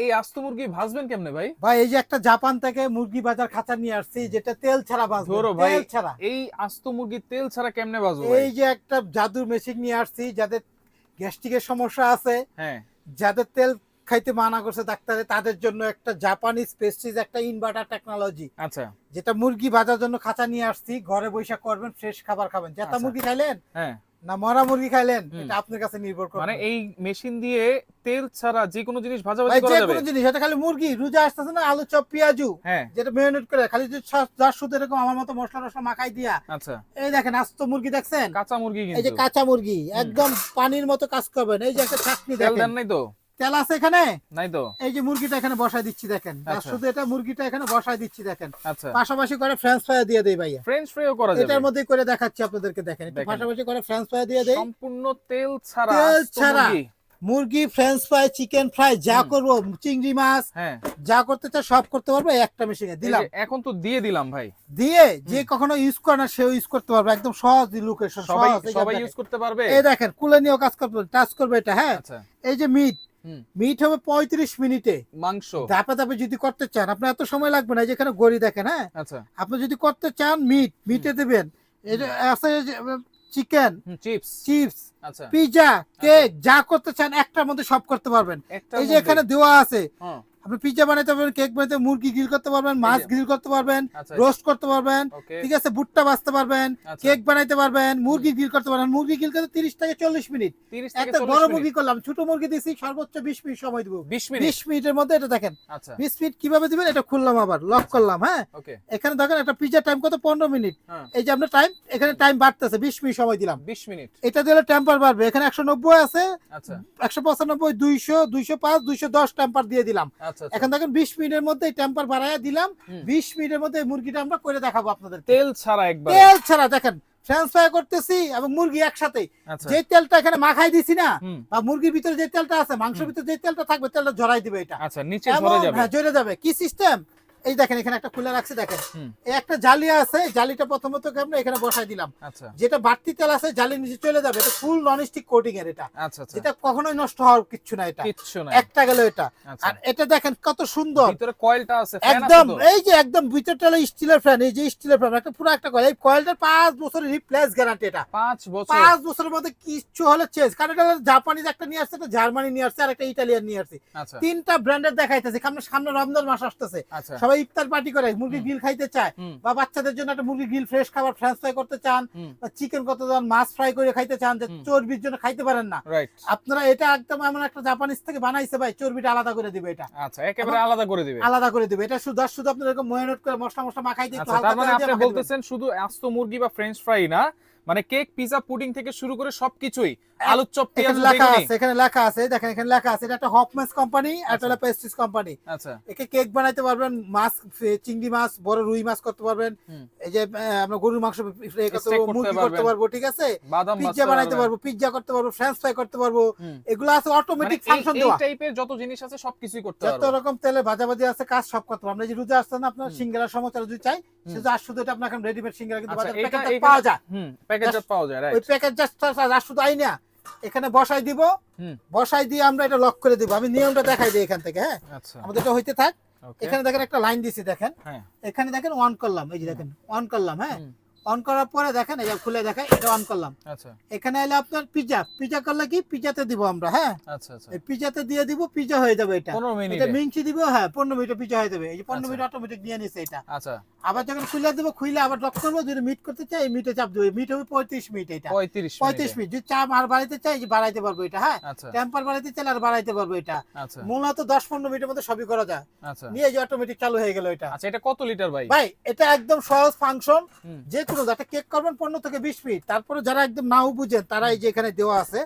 এই আস্ত মুরগি ভাজবেন কেমনে ভাই? ভাই এই যে একটা জাপান থেকে মুরগি বাজার খাঁচা নিয়ে আসছি যেটা তেল ছাড়া বাজবে ধরো ভাই তেল ছাড়া। এই আস্ত মুরগি তেল ছাড়া কেমনে ভাজবো এই যে একটা জাদুর মেশিন নিয়ে আসছি যাদের গ্যাস্ট্রিকের সমস্যা আছে হ্যাঁ। যাদের তেল খাইতে মানা করছে ডাক্তারে তাদের জন্য একটা জাপানিজ পেস্টিজ একটা ইনভার্টার টেকনোলজি আচ্ছা। যেটা মুরগি ভাজার জন্য খাঁচা নিয়ে আসছি ঘরে বৈশা করবেন ফ্রেশ খাবার খাবেন। যেটা আচ্ছা। মুরগি খাইলেন হ্যাঁ। না মরা মুরগি খাইলেন এটা আপনার কাছে নির্ভর করে মানে এই মেশিন দিয়ে তেল ছাড়া যে কোনো জিনিস ভাজা ভাজি করা যাবে? যে কোনো জিনিস এটা খালি মুরগি রোজা আসতেছে না আলু চপ পেঁয়াজু হ্যাঁ। যেটা মেরিনেট করে খালি যদি সস- যার শুধু এরকম আমার মতো মশলা টসলা মাখাই দিয়া। আচ্ছা। এই দেখেন আস্ত মুরগি দেখছেন? কাঁচা মুরগি কিন্তু এই যে কাঁচা মুরগি একদম পানির মতো কাজ করবেন। এই যে একটা চাটনি তেল দেখেন। দেন নাই তো? তেল আছে এখানে? নাই তো। এই যে মুরগিটা এখানে বসাই দিচ্ছি দেখেন। আচ্ছা। শুধু এটা মুরগিটা এখানে বসাই দিচ্ছি দেখেন। আচ্ছা। পাশাপাশি করে ফ্রেঞ্চ ফ্রাই দিয়ে দেই ভাইয়া। ফ্রেঞ্চ ফ্রাইও করা যাবে। এটার মধ্যে করে দেখাচ্ছি আপনাদেরকে দেখেন। একটু পাশাপাশি করে ফ্রেঞ্চ ফ্রাই দিয়ে দেই। সম্পূর্ণ তেল ছাড়া তেল ছাড়া। মুরগি। ফ্রেঞ্চ ফ্রাই চিকেন ফ্রাই যা। করব চিংড়ি মাছ হ্যাঁ। যা করতে চাই সব করতে পারব একটা মেশিনে দিলাম। এখন তো দিয়ে দিলাম ভাই। দিয়ে যে কখনো ইউজ করে না সেও ইউজ করতে পারবে। একদম সহজ লোকেশন সবাই সবাই ইউজ করতে পারবে? এই দেখেন কুলে নিয়েও কাজ করবে টাচ করবে এটা হ্যাঁ। আচ্ছা। এই যে মিট। মিট হবে পঁয়ত্রিশ মিনিটে। মাংস। ধাপে ধাপে যদি করতে চান আপনার এত সময় লাগবে না যেখানে গড়ি দেখেন হ্যাঁ? আচ্ছা। আপনি যদি করতে চান মিট মিটে দেবেন। Chicken chips chips pizza cake যা করতে চান একটার মধ্যে সব করতে পারবেন। এই যে এখানে দেওয়া আছে হ্যাঁ। আপনি পিৎজা বানাতে পারবেন কেক বানাতে মুরগি গ্রিল করতে পারবেন মাছ গ্রিল করতে পারবেন আচ্ছা। রোস্ট করতে পারবেন ঠিক আছে ভুট্টা বাজতে পারবেন আচ্ছা। কেক বানাইতে পারবেন মুরগি গ্রিল করতে পারবেন। মুরগি গ্রিল করতে তিরিশ থেকে চল্লিশ মিনিট। 30 একটা বড় মুরগি করলাম ছোট মুরগি দিছি সর্বোচ্চ বিশ মিনিট সময় দিব। বিশ মিনিটের মধ্যে এটা দেখেন। আচ্ছা। বিশ মিনিট কীভাবে দিবেন এটা খুললাম আবার লক করলাম হ্যাঁ? এখানে দেখেন একটা পিজা টাইম কত? পনেরো মিনিট। হ্যাঁ। এই যে আপনার টাইম এখানে টাইম বাড়তেছে বিশ মিনিট সময় দিলাম। 20 মিনিট। এটা দিলে টেম্পার বাড়বে। এখানে একশো নব্বই আছে। আচ্ছা। একশো পঁচানব্বই দুইশো দুইশো পাঁচ দুইশো দশ টেম্পার দিয়ে দিলাম। আচ্ছা আচ্ছা। এখন দেখেন বিশ মিনিটের মধ্যে টেম্পার বাড়াইয়া দিলাম। বিশ মিনিটের মধ্যে মুরগিটা আমরা করে দেখাবো আপনাদের তেল ছাড়া একবার। তেল ছাড়া দেখেন ফ্রেঞ্চ করতেছি এবং মুরগি একসাথে। আচ্ছা। যে তেলটা এখানে মাখাই দিছি না বা মুরগির ভিতরে যে তেলটা আছে মাংসের ভিতরে যে তেলটা থাকবে তেলটা ঝরাই দিবে এটা। আচ্ছা নিচে এবং যাবে। হ্যাঁ জড়ে যাবে। কি সিস্টেম এই দেখেন এখানে একটা খুলে রাখছি দেখেন। এই একটা জালি আছে জালিটা প্রথমত আমরা এখানে বসাই দিলাম। আচ্ছা। যেটা বাড়তি তেল আছে জালি নিচে চলে যাবে এটা ফুল নন স্টিক কোটিং এর এটা। আচ্ছা আচ্ছা। এটা কখনোই নষ্ট হওয়ার কিচ্ছু না এটা। কিচ্ছু নাই। একটা গেল এটা। আর এটা দেখেন কত সুন্দর। ভিতরে কয়েলটা আছে একদম এই যে একদম ভিতরটা স্টিলের ফ্যান এই যে স্টিলের ফ্যান একটা পুরো একটা কয়েল। এই কয়েলটার পাঁচ বছরের রিপ্লেস গ্যারান্টি এটা। 5 বছর। পাঁচ বছরের মধ্যে কিচ্ছু হলে চেঞ্জ কারণ এটা জাপানিজ একটা নিয়ে আসছে একটা জার্মানি নিয়ে আসছে আর একটা ইটালিয়ান নিয়ে আসছে। তিনটা ব্র্যান্ডের দেখাইতেছে। সামনে সামনে রমজান মাস আসতেছে। আচ্ছা। সবাই ইফতার পার্টি করে মুরগি গ্রিল খাইতে চায় বা বাচ্চাদের জন্য একটা মুরগি গ্রিল ফ্রেশ খাবার ফ্রেঞ্চ ফ্রাই করতে চান বা চিকেন করতে চান মাছ ফ্রাই করে খাইতে চান যে চর্বির জন্য খাইতে পারেন না। আপনারা এটা একদম এমন একটা জাপানিজ থেকে বানাইছে ভাই চর্বিটা আলাদা করে দিবে এটা। আচ্ছা একেবারে আলাদা করে দিবে। আলাদা করে দিবে। এটা শুধু শুধু আপনার এরকম ময়ানট করে মশলা মশলা মাখাই একটু আচ্ছা তার মানে আপনি বলতেছেন শুধু আস্ত মুরগি বা ফ্রেঞ্চ ফ্রাই না মানে কেক পিজা পুডিং থেকে শুরু করে সবকিছুই। আলুর চপ পেঁয়াজ লেখা আছে এখানে লেখা আছে দেখেন এখানে লেখা আছে এটা একটা কোম্পানি এটা হলো পেস্টিস কোম্পানি আচ্ছা। একে কেক বানাইতে পারবেন মাছ চিংড়ি মাছ বড় রুই মাছ করতে পারবেন। এই যে আমরা গরুর মাংস ফ্রাই করতে পারব মুরগি করতে পারব ঠিক আছে? পিৎজা বানাইতে পারব পিৎজা করতে পারব ফ্রেঞ্চ ফ্রাই করতে পারব। এগুলো আছে মানে অটোমেটিক এই- ফাংশন এই টাইপের যত জিনিস আছে সবকিছুই করতে যত পারব। রকম তেলে ভাজাভাজি আছে কাজ সব করতে পারব। আমরা যে রোজা আসছে না আপনার। সিঙ্গারা সমস্যা যদি চাই। সেটা আর শুধু এটা আপনার রেডিমেড সিঙ্গারা কিন্তু বাজারে এটা- এখানে- পাওয়া যায়। হুম প্যাকেটজাত পাওয়া যায় ওই রাইট জাস্ট আর শুধু আই না এখানে বসাই দিব। বসাই দিয়ে আমরা এটা লক করে দিব। আমি নিয়মটা দেখাই দিই এখান থেকে হ্যাঁ? আচ্ছা। আমাদের এটা হইতে থাক। এখানে দেখেন একটা লাইন দিছি দেখেন। হ্যাঁ। এখানে দেখেন অন করলাম এই যে দেখেন অন করলাম হ্যাঁ? অন করার পরে দেখেন এই যে খুলে দেখেন এটা অন করলাম। আচ্ছা। এখানে এলে আপনার পিজা পিজা করলে কি? পিজাতে দিব আমরা হ্যাঁ? আচ্ছা আচ্ছা। এই পিজাতে দিয়ে দিব পিজা হয়ে যাবে এটা। 15 মিনিট। এটা মিনিটে মিংচি দিব হ্যাঁ পনেরো মিনিটে পিজা হয়ে যাবে। এই যে পনেরো আচ্ছা। মিনিট অটোমেটিক নিয়ে নিছে এটা। আচ্ছা। আবার যখন খুলে দেবো খুলে আবার লক করব যদি মিট করতে চাই মিটে চাপ দেবো। মিট হবে পঁয়ত্রিশ মিনিট এটা। 35 পঁয়ত্রিশ মিনিট। যদি চাপ আর বাড়াইতে চাই যে বাড়াইতে পারব এটা হ্যাঁ? আচ্ছা। টেম্পার বাড়াইতে চাইলে আর বাড়াইতে পারব এটা। আচ্ছা। মূলত দশ পনেরো মিনিটের মধ্যে সবই করা যায়। আচ্ছা। নিয়ে যে অটোমেটিক চালু হয়ে গেল এটা। আচ্ছা এটা কত লিটার ভাই? ভাই এটা একদম সহজ ফাংশন যে কোনো যাতে কেক করবেন পনেরো থেকে বিশ মিনিট। তারপরে যারা একদম নাও বুঝেন তারা এই যে এখানে দেওয়া আছে।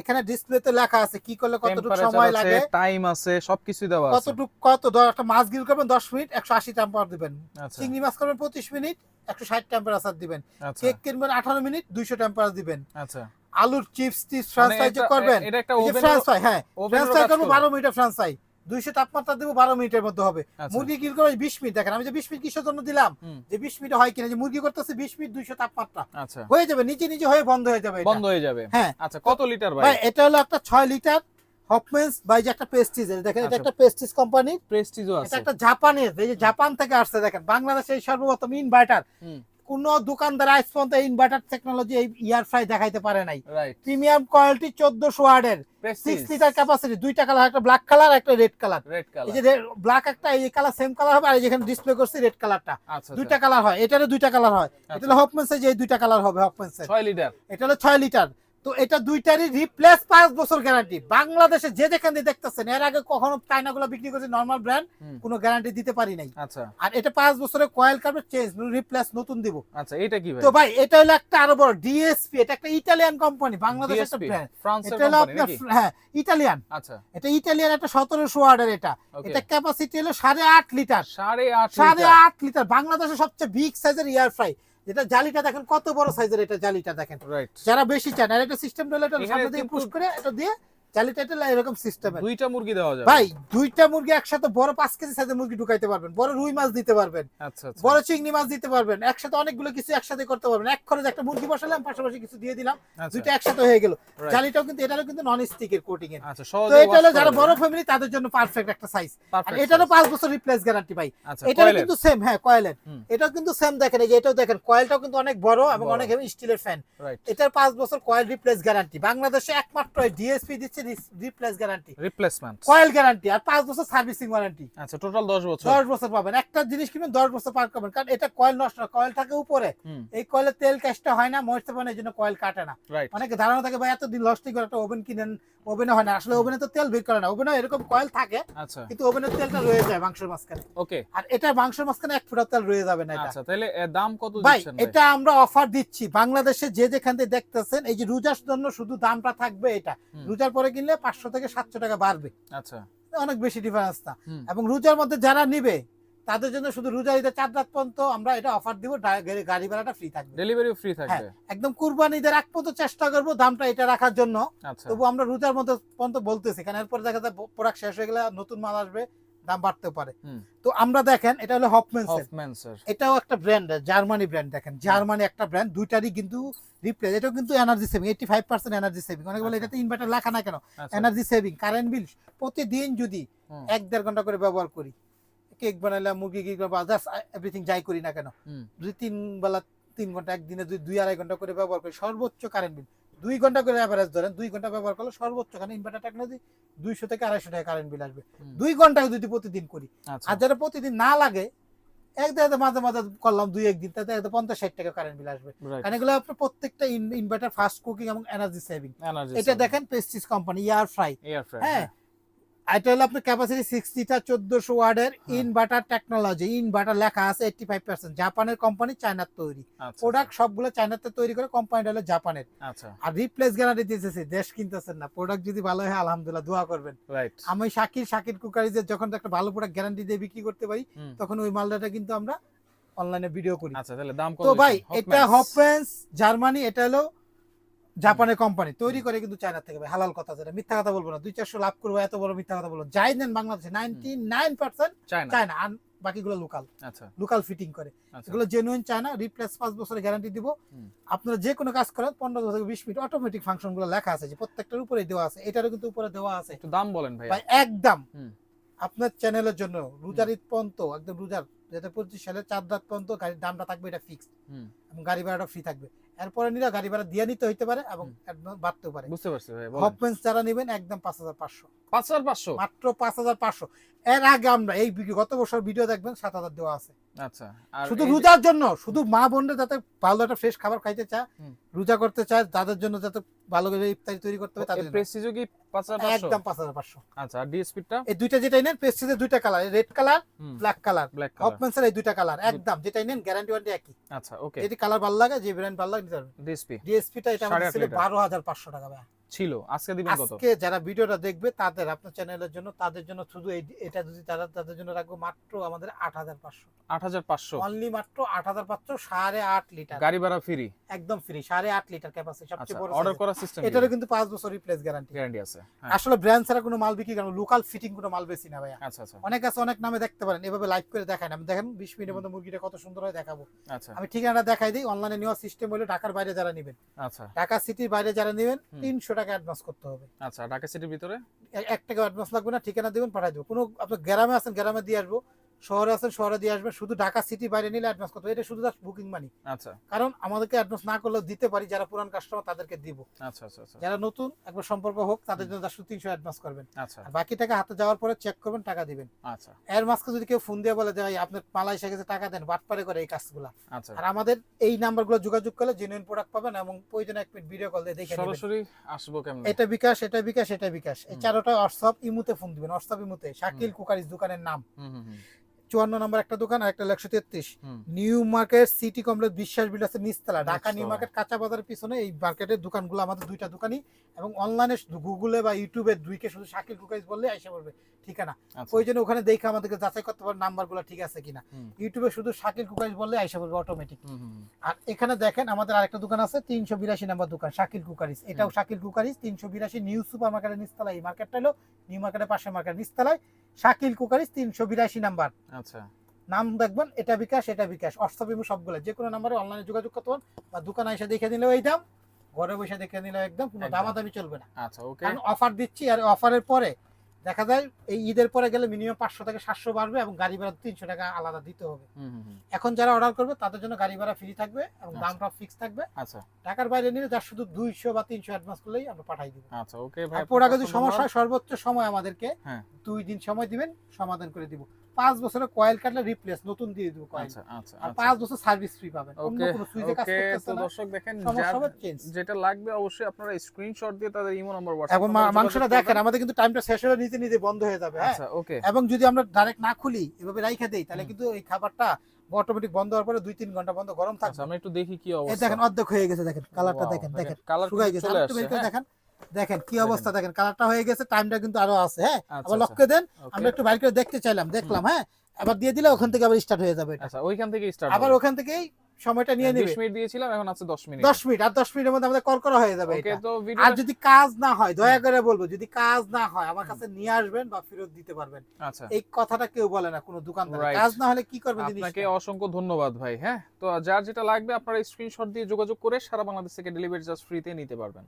এখানে ডিসপ্লেতে লেখা আছে কি করলে কতটুকু সময় লাগে টাইম আছে সবকিছুই দেওয়া আছে। কতটুকু কত একটা মাছ গ্রিল করবেন দশ মিনিট একশো আশি টেম্পার দিবেন। আচ্ছা। চিংড়ি মাছ করবেন পঁচিশ মিনিট একশো ষাট টেম্পারেচার দিবেন। আচ্ছা। কেক কিনবেন আঠারো মিনিট দুইশো টেম্পারেচার দিবেন। আচ্ছা। আলুর চিপস টিপস ফ্রান্স মানে ফ্রাই করবেন ফ্রান্স ফ্রাই হ্যাঁ ফ্রান্স ফ্রাই করব বারো মিনিটের ফ্রান্স ফ্রাই দুইশো তাপমাত্রা দেবো বারো মিনিটের মধ্যে হবে। আচ্ছা। মুরগি কিল করে বিশ মিনিট? দেখেন আমি যে বিশ মিনিট কিসের জন্য দিলাম যে বিশ মিনিট হয় কিনা যে মুরগি করতেছে বিশ মিনিট দুইশো তাপমাত্রা। আচ্ছা। হয়ে যাবে নিচে নিচে হয়ে বন্ধ হয়ে যাবে বন্ধ হয়ে যাবে। হ্যাঁ। আচ্ছা কত লিটার ভাই? এটা হলো একটা ছয় লিটার হপমেন্স বা যে একটা পেস্টিজ দেখেন এটা আচ্ছা। একটা পেস্টিজ কোম্পানি প্রেস্টিজও এটা একটা জাপানের এই যে জাপান থেকে আসছে দেখেন বাংলাদেশে এই সর্বপ্রথম ইনভার্টার। কোন দোকানদার আজ পর্যন্ত ইনভার্টার টেকনোলজি এই ইয়ার ফ্রাই দেখাইতে পারে নাই। প্রিমিয়াম কোয়ালিটি চোদ্দশো ওয়ার্ডের। সিক্স লিটার ক্যাপাসিটি দুইটা কালার একটা ব্ল্যাক কালার একটা রেড কালার রেড এই কালার যে ব্ল্যাক একটা এই কালার সেম কালার হবে আর যেখানে ডিসপ্লে করছি রেড কালারটা আচ্ছা দুইটা কালার হয় এটারও দুইটা কালার হয়। এটা আচ্ছা। হলো হপমেন্সের যে এই দুইটা কালার হবে হপমেন্সের ছয় লিটার এটা হলো ছয় লিটার তো এটা দুইটারই রিপ্লেস পাঁচ বছর গ্যারান্টি বাংলাদেশে যে যেখান দিয়ে দেখতেছেন এর আগে কখনো চাইনাগুলো বিক্রি করছে নর্মাল ব্র্যান্ড। কোনো গ্যারান্টি দিতে পারি নাই। আচ্ছা। আর এটা পাঁচ বছরের কয়েল কার্ড চেঞ্জ রিপ্লেস নতুন দিব। আচ্ছা এটা কি তো ভাই এটা হলো একটা আরও বড় ডিএসপি এটা একটা ইটালিয়ান কোম্পানি বাংলাদেশ একটা ব্র্যান্ড এটা হলো আপনার হ্যাঁ ইটালিয়ান আচ্ছা। এটা ইটালিয়ান একটা সতেরোশো ওয়ার্ডের এটা। এটা ক্যাপাসিটি হলো সাড়ে আট লিটার সাড়ে আট সাড়ে আট লিটার বাংলাদেশের সবচেয়ে বিগ সাইজের ইয়ার ফ্রাই যেটা জালিটা দেখেন কত বড় সাইজের এটা জালিটা দেখেন। রাইট যারা বেশি চান আর একটা সিস্টেম এটা সামনে দিয়ে পুশ করে এটা দিয়ে জালিটা এরকম সিস্টেম দুইটা মুরগি দেওয়া যাবে। ভাই দুইটা মুরগি একসাথে বড় পাঁচ কেজি সাইজের মুরগি ঢুকাইতে পারবেন। বড় রুই মাছ দিতে পারবেন। আচ্ছা আচ্ছা। বড় চিংড়ি মাছ দিতে পারবেন। একসাথে অনেকগুলো কিছু একসাথে করতে পারবেন। এক খরচ একটা মুরগি বসালাম পাশাপাশি কিছু দিয়ে দিলাম। আচ্ছা। দুইটা একসাথে হয়ে গেল। জালিটাও কিন্তু এটারও কিন্তু নন স্টিকের কোটিং এর। আচ্ছা তো এটা হলো যারা বড় ফ্যামিলি তাদের জন্য পারফেক্ট একটা সাইজ আর এটারও পাঁচ বছর রিপ্লেস গ্যারান্টি ভাই। আচ্ছা কিন্তু সেম হ্যাঁ কয়েলের হুম। এটাও কিন্তু সেম দেখেন এই যে এটাও দেখেন কয়েলটাও কিন্তু অনেক বড় এবং অনেক হেভি স্টিলের ফ্যান এটার পাঁচ বছর কয়েল রিপ্লেস গ্যারান্টি বাংলাদেশে একমাত্র ডিএসপি দিচ্ছে replace guarantee replacement coil guarantee আর পাঁচ বছর সার্ভিসিং ওয়ারেন্টি আচ্ছা টোটাল 10 বছর। দশ বছর পাবেন। একটা জিনিস কিনবেন দশ বছর পার করবেন কারণ এটা কয়েল নষ্ট না কয়েল থাকে উপরে। এই কয়েলের তেল ক্যাশটা হয় না মরতে পারে জন্য কয়েল কাটে না। অনেকে ধারণা থাকে ভাই এতদিন লস্ট করে একটা ওভেন কিনেন ওভেনে হয় না। আসলে ওভেনে তো তেল বের করে না। ওভেনে এরকম কয়েল থাকে আচ্ছা। কিন্তু ওভেনের তেলটা রয়ে যায় মাংসের মাঝখানে। ওকে আর এটা মাংসের মাঝখানে এক ফুটা তেল রয়ে যাবে না এটা। আচ্ছা তাহলে দাম কত ভাই এটা আমরা অফার দিচ্ছি। বাংলাদেশে যে যেখান থেকে দেখতেছেন এই যে রুজার জন্য শুধু দামটা থাকবে এটা। রুজার পরে কিনলে পাঁচশো থেকে সাতশো টাকা বাড়বে। আচ্ছা। অনেক বেশি ডিফারেন্স না এবং রোজার মধ্যে যারা নিবে তাদের জন্য শুধু রোজা ঈদের চার রাত পর্যন্ত আমরা এটা অফার দিব গাড়ি- ভাড়াটা ফ্রি থাকবে। ডেলিভারি ফ্রি থাকবে। একদম কুরবানি ঈদের এক পর্যন্ত চেষ্টা করব দামটা এটা রাখার জন্য। আচ্ছা। তবু আমরা রোজার মধ্যে পর্যন্ত বলতেছি কারণ এরপর দেখা যায় প্রোডাক্ট শেষ হয়ে গেলে নতুন মাল আসবে। দাম বাড়তে পারে। তো আমরা দেখেন এটা হলো এটাও একটা ব্র্যান্ড জার্মানি ব্র্যান্ড দেখেন। জার্মানি একটা ব্র্যান্ড দুইটারই কিন্তু রিপ্লেস এটাও কিন্তু energy saving eighty five percent energy saving অনেকে বলে আচ্ছা। এটাতে ইনভার্টার লেখা না কেন? এনার্জি সেভিং কারেন্ট বিল প্রতিদিন যদি এক দেড় ঘণ্টা করে ব্যবহার করি কেক বানাইলাম মুরগি কেক বা জাস্ট এভরিথিং যাই করি না কেন। যদি তিন বেলা তিন ঘণ্টা একদিনে যদি দুই আড়াই ঘণ্টা করে ব্যবহার করি সর্বোচ্চ কারেন্ট বিল দুই ঘণ্টা করে অ্যাভারেজ ধরেন দুই ঘণ্টা ব্যবহার করলে সর্বোচ্চ খানে ইনভার্টার টেকনোলজি দুইশো থেকে আড়াইশো টাকা কারেন্ট বিল আসবে। দুই ঘণ্টা যদি প্রতিদিন করি আচ্ছা। আর যারা প্রতিদিন না লাগে এক দেড় মাঝে মাঝে করলাম দুই একদিন তাতে একদম পঞ্চাশ ষাট টাকা কারেন্ট বিল আসবে। কারণ এগুলো আপনার প্রত্যেকটা ইনভার্টার ফাস্ট কুকিং এবং এনার্জি সেভিং এটা দেখেন Prestige company air fry fry হ্যাঁ। এটা হলো আপনার ক্যাপাসিটি সিক্সটিটা চোদ্দশো ওয়ার্ডের। ইনভার্টার টেকনোলজি ইনভার্টার লেখা আছে এইটটি ফাইভ পার্সেন্ট জাপানের কোম্পানি চায়নার তৈরি। আচ্ছা প্রোডাক্ট সবগুলো চায়নাতে তৈরি করে কোম্পানিটা হলো জাপানের। আচ্ছা। আর রিপ্লেস গ্যারান্টি দিতেছে দেশ কিনতেছেন না। প্রোডাক্ট যদি ভালো হয় আলহামদুলিল্লাহ দোয়া করবেন। আমি শাকির শাকির কুকারিজের যখন একটা ভালো প্রোডাক্ট গ্যারান্টি দিয়ে বিক্রি করতে পারি তখন ওই মালদাটা কিন্তু আমরা অনলাইনে ভিডিও করি। আচ্ছা তাহলে দাম তো ভাই এটা? হপেন্স জার্মানি এটা হলো জাপানের কোম্পানি তৈরি করে কিন্তু চায়না থেকে হালাল কথা যেটা। মিথ্যা কথা বলব না। দুই চারশো লাভ করব এত বড় মিথ্যা কথা বলব যাই নেন বাংলাদেশে নাইনটি নাইন পার্সেন্ট চায়না আর বাকিগুলো লোকাল আচ্ছা। লোকাল ফিটিং করে। আচ্ছা। এগুলো জেনুইন চায়না রিপ্লেস পাঁচ বছরের গ্যারান্টি দিব। আপনারা যে কোনো কাজ করেন পনেরো থেকে বিশ মিনিট অটোমেটিক ফাংশনগুলো লেখা আছে যে প্রত্যেকটার উপরে দেওয়া আছে। এটারও কিন্তু উপরে দেওয়া আছে। একটু দাম বলেন ভাই ভাই একদম। আপনার চ্যানেলের জন্য রোজার ঈদ পর্যন্ত একদম রোজার যেটা পঁচিশ সালে চার রাত পর্যন্ত গাড়ির দামটা থাকবে এটা ফিক্সড এবং গাড়ি ভাড়াটা ফ্রি থাকবে। এরপরে নিলে গাড়ি ভাড়া দিয়ে নিতে হইতে পারে এবং একদম বাড়তেও পারে। বুঝতে পারছি ভাই হপমেন্স যারা নেবেন একদম পাঁচ হাজার পাঁচশো। পাঁচ হাজার পাঁচশো? মাত্র পাঁচ হাজার পাঁচশো। এর আগে আমরা এই ভিডিও গত বছর ভিডিও দেখবেন সাত হাজার দেওয়া আছে। আচ্ছা শুধু রোজার জন্য শুধু মা বোনরা যাতে ভালো একটা ফ্রেশ খাবার খাইতে চায় রোজা করতে চায় তাদের জন্য যাতে ভালো করে ইফতারি তৈরি করতে হবে তাদের হাজার পাঁচশো? একদম পাঁচ হাজার পাঁচশো। আচ্ছা আর ডিএসপিটা এই দুইটা যেটাই নেন পেস্টিসের দুইটা colour red colour black colour হপমেন্সের এই দুইটা কালার একদম যেটাই নেন গ্যারান্টি ওয়ারেন্টি একই। আচ্ছা ওকে যদি কালার ভালো লাগে যে ব্র্যান্ড ভালো লাগে নিতে পারবেন। ডিএসপি ডিএসপিটা এটা আমাদের আট ছিল লিটার। বারো হাজার পাঁচশো টাকা ভাই ছিল। আজকে দিবেন কত? আজকে যারা ভিডিওটা দেখবে তাদের আপনার চ্যানেলের জন্য তাদের জন্য শুধু এটা যদি তারা তাদের জন্য রাখব মাত্র আমাদের আট হাজার পাঁচশো। আট হাজার পাঁচশো। অনলি মাত্র আট হাজার পাঁচশো সাড়ে আট লিটার। গাড়ি ভাড়া ফ্রি একদম ফ্রি সাড়ে আট লিটার ক্যাপাসিটি আচ্ছা সবচেয়ে বড় অর্ডার করার সিস্টেম এটারও কিন্তু পাঁচ বছর রিপ্লেস গ্যারান্টি গ্যারান্টি আছে হ্যাঁ। আসলে ব্র্যান্ড ছাড়া কোনো মাল বিক্রি করেন লোকাল ফিটিং কোনো মাল বেশি না ভাইয়া। আচ্ছা আচ্ছা। অনেক আছে অনেক নামে দেখতে পারেন এভাবে লাইভ করে দেখায় না। আমি দেখেন বিশ মিনিটের মধ্যে মুরগিটা কত সুন্দর হয় দেখাবো। আচ্ছা। আমি ঠিকানাটা দেখাই দিই অনলাইনে নেওয়ার সিস্টেম হলে ঢাকার বাইরে যারা নেবেন। আচ্ছা। ঢাকা সিটির বাইরে যারা নেবেন হুম। তিনশো টাকা টাকা অ্যাডভান্স করতে হবে। আচ্ছা ঢাকা সিটির ভিতরে? এক টাকা অ্যাডভান্স লাগবে না ঠিকানা দিবেন পাঠাই দেবো। কোনো আপনার গ্রামে আছেন গ্রামে দিয়ে আসব। শহরে আছেন শহরে দিয়ে আসবেন। শুধু ঢাকা সিটি বাইরে নিলে অ্যাডভান্স করতে এটা শুধু জাস্ট বুকিং মানি আচ্ছা। কারণ আমাদেরকে অ্যাডভান্স না করলেও দিতে পারি যারা পুরান কাস্টমার তাদেরকে দিব। আচ্ছা আচ্ছা আচ্ছা। যারা নতুন একবার সম্পর্ক হোক তাদের জন্য শুধু তিনশো অ্যাডভান্স করবেন। আচ্ছা। আর বাকি টাকা হাতে যাওয়ার পরে চেক করবেন টাকা দিবেন। আচ্ছা। এর মাঝকে যদি কেউ ফোন দিয়ে বলে যে ভাই আপনার মালা এসে গেছে টাকা দেন বাটপারে করে এই কাজগুলা। আচ্ছা। আর আমাদের এই নাম্বারগুলো যোগাযোগ করলে জেনুইন প্রোডাক্ট পাবেন এবং প্রয়োজনে এক মিনিট ভিডিও কল দিয়ে দেখে সরাসরি আসব কেমন? এটা বিকাশ এটা বিকাশ এটা বিকাশ। এই। চারোটা হোয়াটসঅ্যাপ ইমুতে ফোন দিবেন। হোয়াটসঅ্যাপ ইমুতে। শাকিল কুকারিস দোকানের নাম। হুম হুম হুম, চুয়ান্ন নম্বর একটা দোকান আর একটা একশো তেত্রিশ। নিউ মার্কেট সিটি কমপ্লেক্স বিশ্বাস বিলাসের নিচতলা। ঢাকা নিউ মার্কেট কাঁচা বাজারের পিছনে এই মার্কেটের দোকানগুলো আমাদের দুইটা দোকানই। এবং অনলাইনে গুগলে বা ইউটিউবে দুইকে শুধু শাকিল কুকারিস বললে এসে পড়বে ঠিকানা। আচ্ছা। প্রয়োজনে ওখানে দেখে আমাদেরকে যাচাই করতে পারেন নাম্বারগুলো ঠিক আছে কিনা। ইউটিউবে শুধু শাকিল কুকারিস বললে আইসা পড়বে অটোমেটিক আর এখানে দেখেন আমাদের আরেকটা দোকান আছে তিনশো বিরাশি নাম্বার দোকান শাকিল কুকারিস। এটাও। শাকিল কুকারিস তিনশো বিরাশি নিউ সুপার মার্কেটের নিচতলায় এই মার্কেটটা হলো নিউ মার্কেটের পাশে মার্কেট নিচতলায়। শাকিল কুকারিস তিনশো বিরাশি নাম্বার। আচ্ছা। নাম দেখবেন এটা বিকাশ এটা বিকাশ। অষ্টবিমু সবগুলো যে কোনো নাম্বারে অনলাইনে যোগাযোগ করতে পারেন বা দোকানে এসে দেখে নিলেও এই দাম। ঘরে বসে দেখে নিলেও একদম কোনো দামাদামি চলবে না। আচ্ছা ওকে অফার দিচ্ছি আর অফারের পরে দেখা যায় এই ঈদের পরে গেলে মিনিমাম পাঁচশো থেকে সাতশো বাড়বে এবং গাড়ি ভাড়া তিনশো টাকা আলাদা দিতে হবে। এখন যারা অর্ডার করবে তাদের জন্য গাড়ি ভাড়া ফ্রি থাকবে এবং আচ্ছা। দামটা ফিক্স থাকবে। আচ্ছা। টাকার বাইরে নিলে যার শুধু দুইশো বা তিনশো অ্যাডভান্স করলেই আমরা পাঠাই দিব। আচ্ছা ওকে ভাই প্রোডাক্ট যদি সমস্যা সর্বোচ্চ সময় আমাদেরকে হ্যাঁ। দুই দিন সময় দিবেন সমাধান করে দিব। পাঁচ বছরের কয়েল কাটলে রিপ্লেস নতুন দিয়ে দিব কয়েল আচ্ছা আচ্ছা আর আচ্ছা। পাঁচ বছর সার্ভিস ফ্রি পাবেন। অন্য কোনো সুইচে কাজ করতেছে না। দর্শক দেখেন যেটা লাগবে অবশ্যই আপনারা স্ক্রিনশট দিয়ে তাদের ইমো নাম্বার এবং মাংসটা দেখেন আমাদের কিন্তু টাইমটা শেষ হলে নিতে নিতে বন্ধ হয়ে যাবে হ্যাঁ? ওকে এবং যদি আমরা ডাইরেক্ট না খুলি এভাবে রাইখা দেই তাহলে কিন্তু এই খাবারটা অটোমেটিক বন্ধ হওয়ার পরে দুই তিন ঘণ্টা বন্ধ গরম থাকবে। আমরা একটু দেখি কি অবস্থা। দেখেন অর্ধেক হয়ে গেছে দেখেন কালারটা দেখেন দেখেন কালার শুকাই গেছে। হ্যাঁ? দেখেন। দেখেন কি অবস্থা দেখেন কালারটা হয়ে গেছে টাইমটা কিন্তু আরও আছে হ্যাঁ? আচ্ছা, আবার আচ্ছা, লক্ষ্য দেন আমরা একটু বাইর করে দেখতে চাইলাম দেখলাম হ্যাঁ? আবার দিয়ে দিলে ওখান থেকে আবার স্টার্ট হয়ে যাবে এটা। আচ্ছা ওইখান থেকে স্টার্ট আবার ওখান থেকেই সময়টা নিয়ে নেবে। 20 মিনিট দিয়েছিলাম এখন আছে 10 মিনিট। দশ মিনিট আর দশ মিনিটের মধ্যে আমাদের করকরা হয়ে যাবে ওকে তো আর যদি কাজ না হয় দয়া করে বলব যদি কাজ না হয় আমার কাছে নিয়ে আসবেন বা ফেরত দিতে পারবেন। আচ্ছা। এই কথাটা কেউ বলে না কোনো দোকানদার. কাজ না হলে কি করবেন আপনাকে জিনিসটা অসংখ্য ধন্যবাদ ভাই হ্যাঁ? তো যার যেটা লাগবে আপনারা স্ক্রিনশট দিয়ে যোগাযোগ করে সারা বাংলাদেশ থেকে ডেলিভারি চার্জ ফ্রিতে নিতে পারবেন।